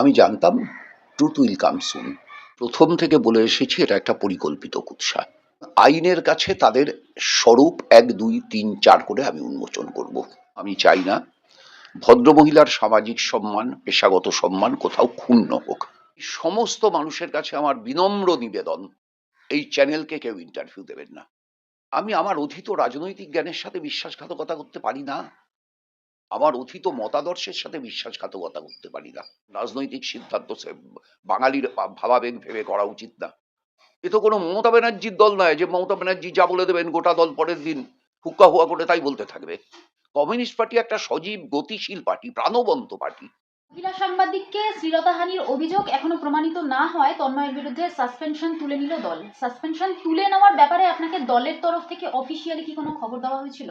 আমি জানতাম truth will come সুন প্রথম থেকে বলে এসেছি, এটা একটা পরিকল্পিত কুৎসা। আইনের কাছে তাদের স্বরূপ এক, দুই, তিন, চার করে আমি উন্মোচন করব। আমি চাই না ভদ্রমহিলার সামাজিক সম্মান, পেশাগত সম্মান কোথাও ক্ষুণ্ণ হোক। সমস্ত মানুষের কাছে আমার বিনম্র নিবেদন, এই চ্যানেলকে কেউ ইন্টারভিউ দেবেন না। আমি আমার অধীত রাজনৈতিক জ্ঞানের সাথে বিশ্বাসঘাতকতা করতে পারি না। আমার অধীত মতাদর্শের সাথে বিশ্বাসঘাতকতা করতে পারি না। রাজনৈতিক সিদ্ধান্ত বাঙালির ভাবাবেগ ভেবে করা উচিত না। এ তো কোনো মমতা ব্যানার্জির দল নয় যে মমতা ব্যানার্জি যা বলে দেবেন গোটা দল পরের দিন হুক্কা হুয়া করে তাই বলতে থাকবে। কমিউনিস্ট পার্টি একটা সজীব, গতিশীল পার্টি, প্রাণবন্ত পার্টি। মহিলা সাংবাদিককে শ্লীলতাহানির অভিযোগ এখনও প্রমাণিত না হয় তন্ময়ের বিরুদ্ধে সাসপেনশন তুলে নিল দল। সাসপেনশন তুলে নেওয়ার ব্যাপারে আপনাকে দলের তরফ থেকে অফিসিয়ালি কি কোনো খবর দেওয়া হয়েছিল?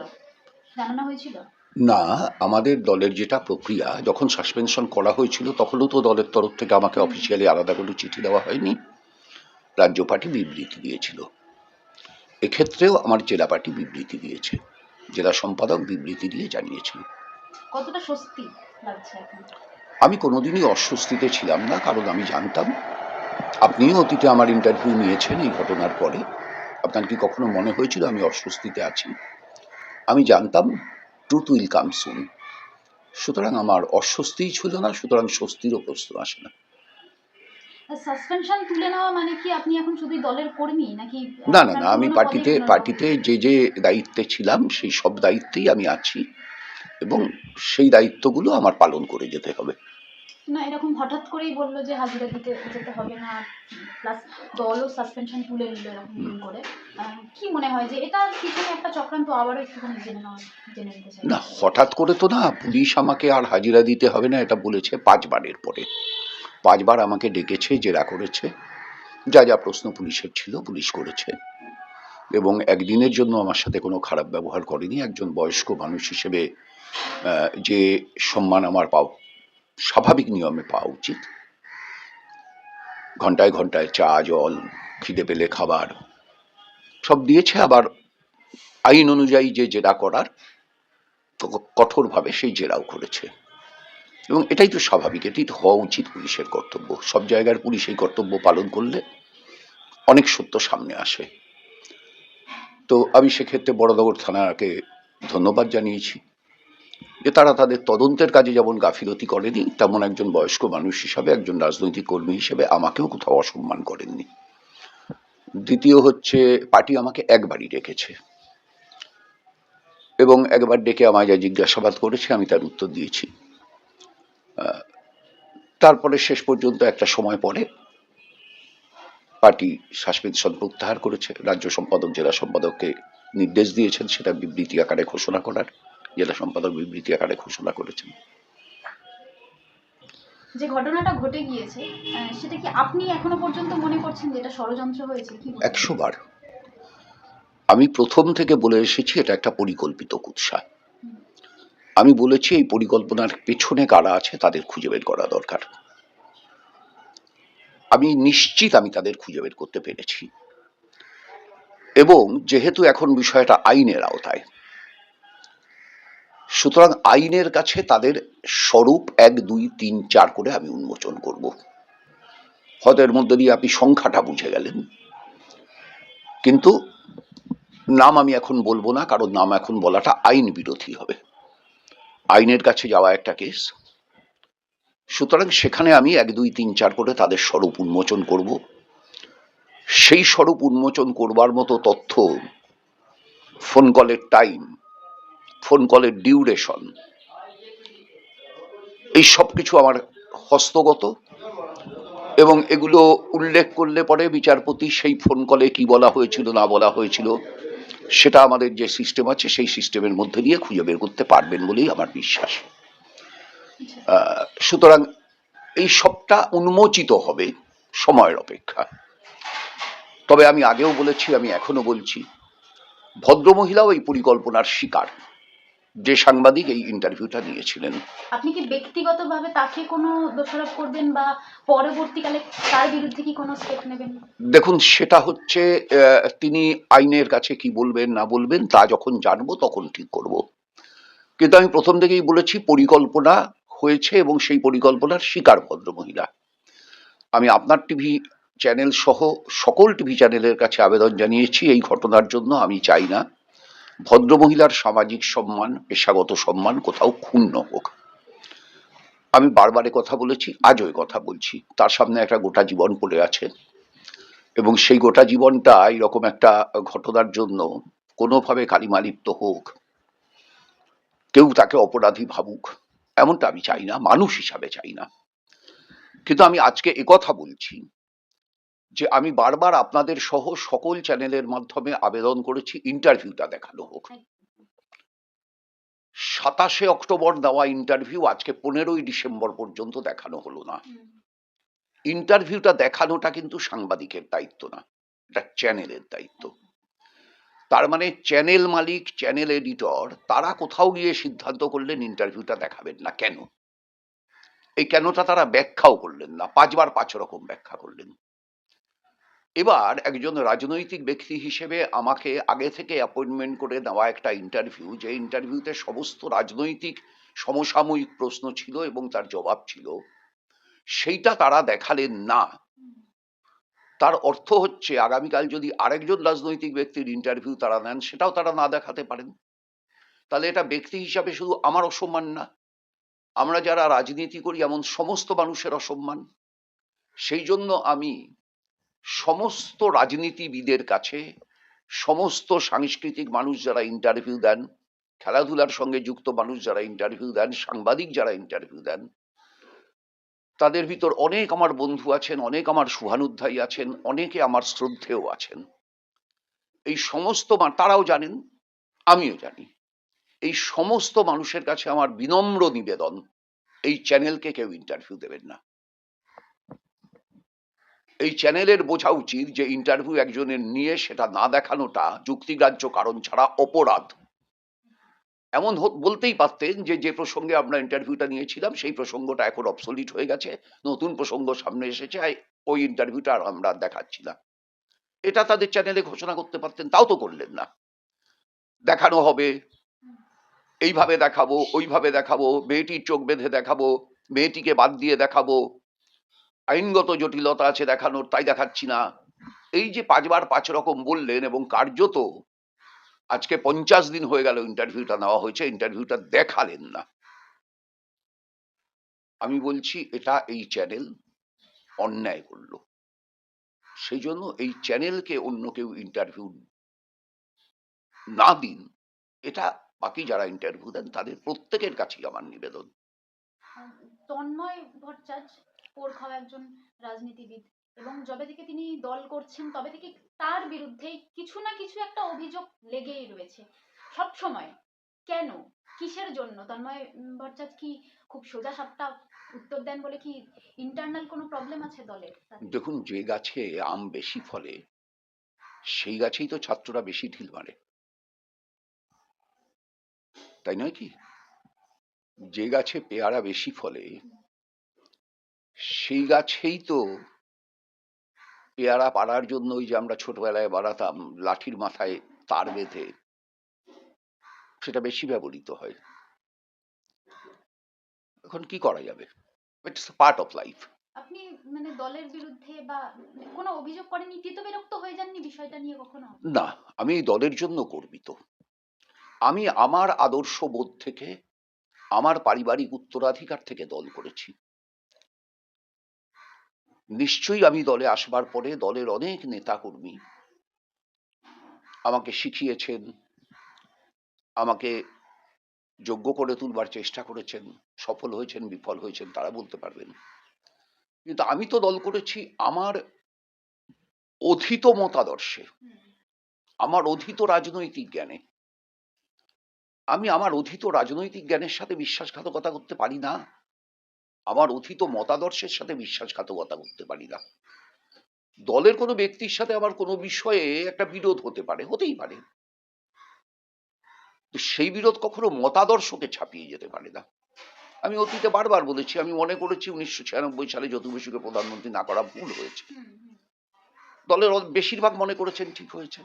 জানানো হয়েছিল? না আমাদের দলের যেটা প্রক্রিয়া যখন সাসপেনশন করা হয়েছিল তখনও তো দলের তরফ থেকে আমাকে অফিসিয়ালি আলাদা করে চিঠি দেওয়া হয়নি। রাজ্য পার্টি বিবৃতি দিয়েছিল। এক্ষেত্রেও আমার জেলা পার্টি বিবৃতি দিয়েছে। জেলা সম্পাদক বিবৃতি দিয়ে জানিয়েছিল। কতটা স্বস্তি লাগছে আমি কোনোদিনই অস্বস্তিতে ছিলাম না কারণ আমি জানতাম আপনিও অতীতে আমার ইন্টারভিউ নিয়েছেন এই ঘটনার পরে। আপনার কি কখনো মনে হয়েছিল আমি অস্বস্তিতে আছি? আমি জানতাম ট্রুথ উইল কাম সুন। সুতরাং আমার অস্বস্তিই ছিল না সুতরাং স্বস্তিরও প্রশ্ন আসে না। সাসপেনশন তুলে নেওয়া মানে কি আপনি এখন শুধু দলের কর্মী নাকি না না না আমি পার্টিতে পার্টিতে যে যে দায়িত্বে ছিলাম সেই সব দায়িত্বেই আমি আছি এবং সেই দায়িত্বগুলো আমার পালন করে যেতে হবে। না এরকম হঠাৎ করেই বলল যে হাজিরা দিতে যেতে হবে না প্লাস দলও সাসপেনশন তুলে নিল এরকম করে। কি মনে হয় যে এটা পিছনে একটা চক্রান্ত আবারও একটুখানি জেনে নেওয়া জেনে নিতে চাই। না হঠাৎ করে তো না পুলিশ আমাকে আর হাজিরা দিতে হবে না এটা বলেছে পাঁচবারের পরে। পাঁচবার আমাকে ডেকেছে জেরা করেছে। যা যা প্রশ্ন পুলিশের ছিল পুলিশ করেছে। এবং একদিনের জন্য আমার সাথে কোনো খারাপ ব্যবহার করেনি। একজন বয়স্ক মানুষ হিসেবে যে সম্মান আমার স্বাভাবিক নিয়মে পাওয়া উচিত। ঘন্টায় ঘন্টায় চা, জল, খিদে পেলে খাবার, সব দিয়েছে, আবার আইন অনুযায়ী যে জেরা করার কঠোরভাবে সেই জেরাও করেছে। এবং এটাই তো স্বাভাবিক এটাই তো হওয়া উচিত পুলিশের কর্তব্য। সব জায়গার পুলিশ এই কর্তব্য পালন করলে অনেক সত্য সামনে আসে। তো আমি সেক্ষেত্রে বড়নগর থানাকে ধন্যবাদ জানিয়েছি। যে তারা তাদের তদন্তের কাজে যেমন গাফিলতি করেনি, তেমন একজন বয়স্ক মানুষ হিসাবে, একজন রাজনৈতিক কর্মী হিসেবে আমাকেও কোথাও অসম্মান করেননি। দ্বিতীয় হচ্ছে, পার্টি আমাকে একবারই ডেকেছে। এবং একবার ডেকে আমায় যা জিজ্ঞাসাবাদ করেছে, আমি তার উত্তর দিয়েছি। তারপরে শেষ পর্যন্ত একটা সময় পরে পার্টি সাসপেনশন প্রত্যাহার করেছে। রাজ্য সম্পাদক, জেলা সম্পাদককে নির্দেশ দিয়েছেন, সেটা বিবৃতি আকারে ঘোষণা করার। জেলা সম্পাদক বিবৃতি আকারে ঘোষণা করেছেন। যে ঘটনাটা ঘটে গিয়েছে সেটা কি আপনি এখনও পর্যন্ত মনে করছেন যে এটা ষড়যন্ত্র হয়েছে? কি একশো বার। আমি প্রথম থেকে বলে এসেছি এটা একটা পরিকল্পিত কুৎসা। আমি বলেছি এই পরিকল্পনার পেছনে কারা আছে তাদের খুঁজে বের করা দরকার। আমি নিশ্চিত আমি তাদের খুঁজে বের করতে পেরেছি। এবং যেহেতু এখন বিষয়টা আইনের আওতায় সুতরাং আইনের কাছে তাদের স্বরূপ এক, দুই, তিন, চার করে আমি উন্মোচন করব। হয়তো এর মধ্যে দিয়ে আপনি সংখ্যাটা বুঝে গেলেন। কিন্তু নাম আমি এখন বলব না, কারণ নাম এখন বলাটা আইন বিরোধী হবে। আইনের কাছে যাওয়া একটা কেস। সুতরাং সেখানে আমি এক, দুই, তিন, চার করে তাদের স্বরূপ উন্মোচন করব। সেই স্বরূপ উন্মোচন করবার মতো তথ্য ফোন কলের টাইম ফোন কলের ডিউরেশন এই সব কিছু আমার হস্তগত এবং এগুলো উল্লেখ করলে পরে বিচারপতি সেই ফোন কলে কি বলা হয়েছিল, না বলা হয়েছিল, সেটা আমাদের যে সিস্টেম আছে সেই সিস্টেমের মধ্যে দিয়ে খুঁজে বের করতে পারবেন বলেই আমার বিশ্বাস। সুতরাং এই সবটা উন্মোচিত হবে সময়ের অপেক্ষা। তবে আমি আগেও বলেছি, আমি এখনও বলছি, ভদ্রমহিলাও এই পরিকল্পনার শিকার। যে সাংবাদিক এই ইন্টারভিউটা নিয়েছিলেন। আপনি কি ব্যক্তিগতভাবে তাকে কোনো দোষারোপ করবেন বা পরবর্তীকালে তার বিরুদ্ধে কি কোনো স্টেপ নেবেন? দেখুন সেটা হচ্ছে তিনি আইনের কাছে কি বলবেন না বলবেন তা যখন জানব তখন ঠিক করব। কিন্তু আমি প্রথম থেকেই বলেছি পরিকল্পনা হয়েছে এবং সেই পরিকল্পনার শিকার ভদ্রমহিলা। আমি আপনার টিভি চ্যানেল সহ সকল টিভি চ্যানেলের কাছে আবেদন জানিয়েছি এই ঘটনার জন্য আমি চাই না। ভদ্রমহিলার সামাজিক সম্মান, পেশাগত সম্মান কোথাও ক্ষুণ্ণ হোক। আমি বারবারে কথা বলেছি, আজও কথা বলছি। তার সামনে একটা গোটা জীবন পড়ে আছে। এবং সেই গোটা জীবনটা এরকম একটা ঘটনার জন্য কোনোভাবে কালিমালিপ্ত হোক, কেউ তাকে অপরাধী ভাবুক, এমনটা আমি চাই না, মানুষ হিসাবে চাই না। কিন্তু আমি আজকে একথা বলছি। যে আমি বারবার আপনাদের সহ সকল চ্যানেলের মাধ্যমে আবেদন করেছি, ইন্টারভিউটা দেখানো হোক। সাতাশে অক্টোবর দেওয়া ইন্টারভিউ আজকে পনেরোই ডিসেম্বর পর্যন্ত দেখানো হলো না। ইন্টারভিউটা দেখানোটা কিন্তু সাংবাদিকের দায়িত্ব না, এটা চ্যানেলের দায়িত্ব। তার মানে চ্যানেল মালিক, চ্যানেল এডিটর, তারা কোথাও গিয়ে সিদ্ধান্ত করলেন ইন্টারভিউটা দেখাবেন না কেন? এই কেনটা তারা ব্যাখ্যাও করলেন না, পাঁচবার পাঁচ রকম ব্যাখ্যা করলেন। এবার একজন রাজনৈতিক ব্যক্তি হিসেবে আমাকে আগে থেকে অ্যাপয়েন্টমেন্ট করে দেওয়া একটা ইন্টারভিউ যে ইন্টারভিউতে সমস্ত রাজনৈতিক সমসাময়িক প্রশ্ন ছিল এবং তার জবাব ছিল, সেইটা তারা দেখালেন না। তার অর্থ হচ্ছে আগামীকাল যদি আরেকজন রাজনৈতিক ব্যক্তির ইন্টারভিউ তারা নেন, সেটাও তারা না দেখাতে পারেন। তাহলে এটা ব্যক্তি হিসাবে শুধু আমার অসম্মান না, আমরা যারা রাজনীতি করি এমন সমস্ত মানুষের অসম্মান। সেই জন্য আমি সমস্ত রাজনীতিবিদের কাছে সমস্ত সাংস্কৃতিক মানুষ যারা ইন্টারভিউ দেন, খেলাধুলার সঙ্গে যুক্ত মানুষ যারা ইন্টারভিউ দেন, সাংবাদিক যারা ইন্টারভিউ দেন, তাদের ভিতর অনেক আমার বন্ধু আছেন, অনেক আমার শুভানুধ্যায়ী আছেন, অনেকে আমার শ্রদ্ধেয় আছেন। এই সমস্ত তারাও জানেন, আমিও জানি। এই সমস্ত মানুষের কাছে আমার বিনম্র নিবেদন, এই চ্যানেলকে কেউ ইন্টারভিউ দেবেন না। এই চ্যানেলের বোঝা উচিত যে ইন্টারভিউ একজনের নিয়ে সেটা না দেখানোটা যুক্তিগ্রাহ্য কারণ ছাড়া অপরাধ। এমন বলতেই পারতেন যে যে প্রসঙ্গে আমরা ইন্টারভিউটা নিয়েছিলাম, সেই প্রসঙ্গটা এখন অবসলিট হয়ে গেছে, নতুন প্রসঙ্গ সামনে এসেছে ওই ইন্টারভিউটা আর আমরা দেখাচ্ছি না। এটা তাদের চ্যানেলে ঘোষণা করতে পারতেন, তাও তো করলেন না। দেখানো হবে, এইভাবে দেখাবো, ওইভাবে দেখাবো, মেয়েটির চোখ বেঁধে দেখাবো, মেয়েটিকে বাদ দিয়ে দেখাবো আইনগত জটিলতা আছে দেখানোর, তাই দেখাচ্ছি না। এই যে পাঁচবার পাঁচ রকম বললেন এবং কার্যত আজকে পঞ্চাশ দিন হয়ে গেল ইন্টারভিউটা নেওয়া হয়েছে ইন্টারভিউটা দেখালেন না। আমি বলছি, এটা এই চ্যানেল অন্যায় করল। সেই জন্য এই চ্যানেলকে অন্য কেউ ইন্টারভিউ না দিন। এটা বাকি যারা ইন্টারভিউ দেন, তাদের প্রত্যেকের কাছেই আমার নিবেদন। তন্ময় ভট্টাচার্য খাওয়া একজন রাজনীতিবিদ। এবং যবে থেকে তিনি দল করছেন, তবে থেকে তার বিরুদ্ধে কিছু না কিছু একটা অভিযোগ লেগেই রয়েছে। সব সময় কেন? কিসের জন্য? তন্ময় ভট্টাচার্য কি খুব সোজা সাপটা উত্তর দেন বলে কি ইন্টারনাল কোনো প্রবলেম আছে দলের? দেখুন, যে গাছে আম বেশি ফলে, সেই গাছেই তো ছাত্ররা বেশি ঢিল মারে। তাই নয় কি? যে গাছে পেয়ারা বেশি ফলে সেই গাছেই তো পেয়ারা পাড়ার জন্য ওই যে আমরা ছোটবেলায় বাড়াতাম লাঠির মাথায় তার বেঁধে। সেটা বেশি ব্যবহৃত হয়। এখন কি করা যাবে? ইটস পার্ট অফ লাইফ আপনি মানে দলের বিরুদ্ধে বা কোনো অভিযোগ করেননি? বিরক্ত হয়ে যাননি বিষয়টা নিয়ে কখনো? না আমি দলের জন্য গর্বিত। আমি আমার আদর্শ বোধ থেকে আমার পারিবারিক উত্তরাধিকার থেকে দল করেছি। নিশ্চয়ই আমি দলে আসবার পরে দলের অনেক নেতাকর্মী আমাকে শিখিয়েছেন, আমাকে যোগ্য করে তুলবার চেষ্টা করেছেন, সফল হয়েছেন, বিফল হয়েছেন, তারা বলতে পারবেন। কিন্তু আমি তো দল করেছি আমার অধীত মতাদর্শে, আমার অধীত রাজনৈতিক জ্ঞানে। আমি আমার অধীত রাজনৈতিক জ্ঞানের সাথে বিশ্বাসঘাতকতা করতে পারি না। আমার অধীত মতাদর্শের সাথে বিশ্বাসঘাতকতা করতে পারি না। দলের কোনো ব্যক্তির সাথে আমার কোনো বিষয়ে একটা বিরোধ হতে পারে হতেই পারে। সেই বিরোধ কখনো মতাদর্শকে ছাপিয়ে যেতে পারে না। আমি অতীতে বারবার বলেছি আমি মনে করেছি উনিশশো ছিয়ানব্বই সালে যতু বসুকে প্রধানমন্ত্রী না করা ভুল হয়েছে। দলের বেশিরভাগ মনে করেছেন ঠিক হয়েছে।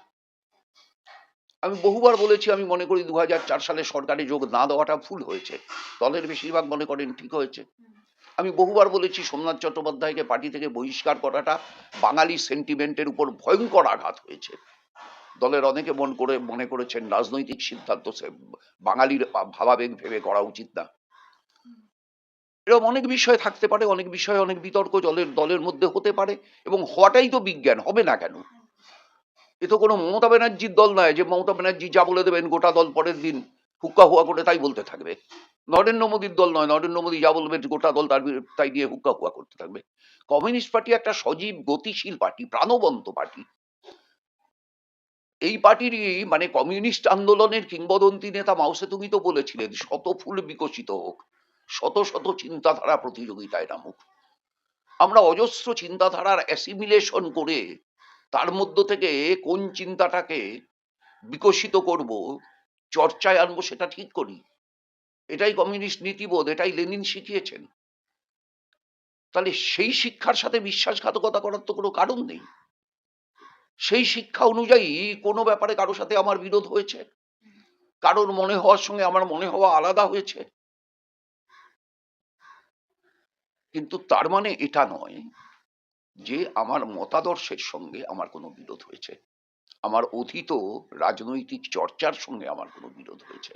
আমি বহুবার বলেছি আমি মনে করি দু হাজার চার সালে সরকারে যোগ না দেওয়াটা ভুল হয়েছে। দলের বেশিরভাগ মনে করেন ঠিক হয়েছে। আমি বহুবার বলেছি সোমনাথ চট্টোপাধ্যায়কে পার্টি থেকে বহিষ্কার করাটা বাঙালি সেন্টিমেন্টের উপর ভয়ঙ্কর আঘাত হয়েছে। দলের অনেকে মন করে, মনে করেছেন রাজনৈতিক সিদ্ধান্ত বাঙালির ভাবাবেগ ভেবে করা উচিত না। এরকম অনেক বিষয় থাকতে পারে, অনেক বিষয়ে অনেক বিতর্ক জলের, দলের মধ্যে হতে পারে এবং হওয়াটাই তো বিজ্ঞান, হবে না কেন? এ তো কোনো মমতা ব্যানার্জির দল নয় যে মমতা ব্যানার্জি যা বলে দেবেন গোটা দল পরের দিন। হুক্কা হুয়া করে তাই বলতে থাকবে। নরেন্দ্র মোদীর দল নয়, নরেন্দ্র মোদী যা বলবেন গোটা দল তার তাই নিয়ে হুক্কা হুয়া করতে থাকবে। কমিউনিস্ট পার্টি একটা সজীব, গতিশীল পার্টি, প্রাণবন্ত পার্টি। এই পার্টিরই মানে কমিউনিস্ট আন্দোলনের কিংবদন্তি নেতা মাউসে তুমি তো বলেছিলেন, শত ফুল বিকশিত হোক, শত শত চিন্তাধারা প্রতিযোগিতায় নামুক। আমরা অজস্র চিন্তাধারার অ্যাসিমিলেশন করে তার মধ্য থেকে কোন চিন্তাটাকে বিকশিত করব চর্চায় আনব সেটা ঠিক করি। এটাই কমিউনিস্ট নীতিবোধ, এটাই লেনিন শিখিয়েছেন। তাহলে সেই শিক্ষার সাথে বিশ্বাসঘাতকতা করার তো কোনো কারণ নেই। সেই শিক্ষা অনুযায়ী কোনো ব্যাপারে কারও সাথে আমার বিরোধ হয়েছে? কারোর মনে হওয়ার সঙ্গে আমার মনে হওয়া আলাদা হয়েছে? কিন্তু তার মানে এটা নয় যে আমার মতাদর্শের সঙ্গে আমার কোনো বিরোধ হয়েছে। আমার অধীত রাজনৈতিক চর্চার সঙ্গে আমার কোনো বিরোধ হয়েছে।